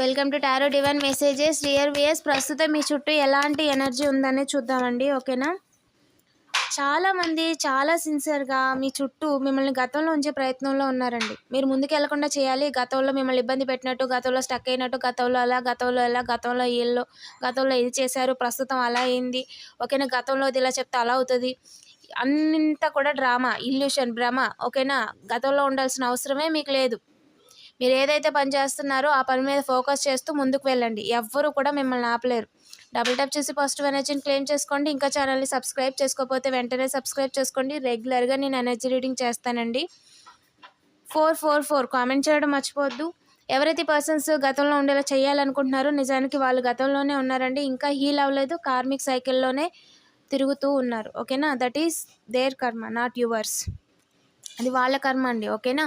Welcome to tarot divine messages. Dear viewers ప్రస్తుతం మీ చుట్టూ ఎలాంటి ఎనర్జీ ఉందనే చూద్దామండి ఓకేనా? చాలామంది చాలా సిన్సియర్గా మీ చుట్టూ మిమ్మల్ని గతంలో ఉంచే ప్రయత్నంలో ఉన్నారండి. మీరు ముందుకు వెళ్ళకుండా చేయాలి. గతంలో మిమ్మల్ని ఇబ్బంది పెట్టినట్టు గతంలో స్టక్ అయినట్టు గతంలో అలా గతంలో ఎలా గతంలో వీళ్ళు గతంలో ఇది చేశారు ప్రస్తుతం అలా అయింది ఓకేనా? గతంలో ఇది ఇలా చెప్తే అలా అవుతుంది. అంత కూడా డ్రామా ఇల్యూషన్ భ్రమ ఓకేనా? గతంలో ఉండాల్సిన అవసరమే మీకు లేదు. మీరు ఏదైతే పని చేస్తున్నారో ఆ పని మీద ఫోకస్ చేస్తూ ముందుకు వెళ్ళండి. ఎవ్వరూ కూడా మిమ్మల్ని ఆపలేరు. డబుల్ ట్యాప్ చేసి పాజిటివ్ ఎనర్జీని క్లెయిమ్ చేసుకోండి. ఇంకా ఛానల్ని సబ్స్క్రైబ్ చేసుకోకపోతే వెంటనే సబ్స్క్రైబ్ చేసుకోండి. రెగ్యులర్గా నేను ఎనర్జీ రీడింగ్ చేస్తానండి. ఫోర్ ఫోర్ ఫోర్ కామెంట్ చేయడం మర్చిపోవద్దు. ఎవరైతే పర్సన్స్ గతంలో ఉండేలా చేయాలనుకుంటున్నారో నిజానికి వాళ్ళు గతంలోనే ఉన్నారండి. ఇంకా హీల్ అవ్వలేదు. కార్మిక్ సైకిల్లోనే తిరుగుతూ ఉన్నారు. ఓకేనా that is their karma not yours అది వాళ్ళ కర్మ అండి. ఓకేనా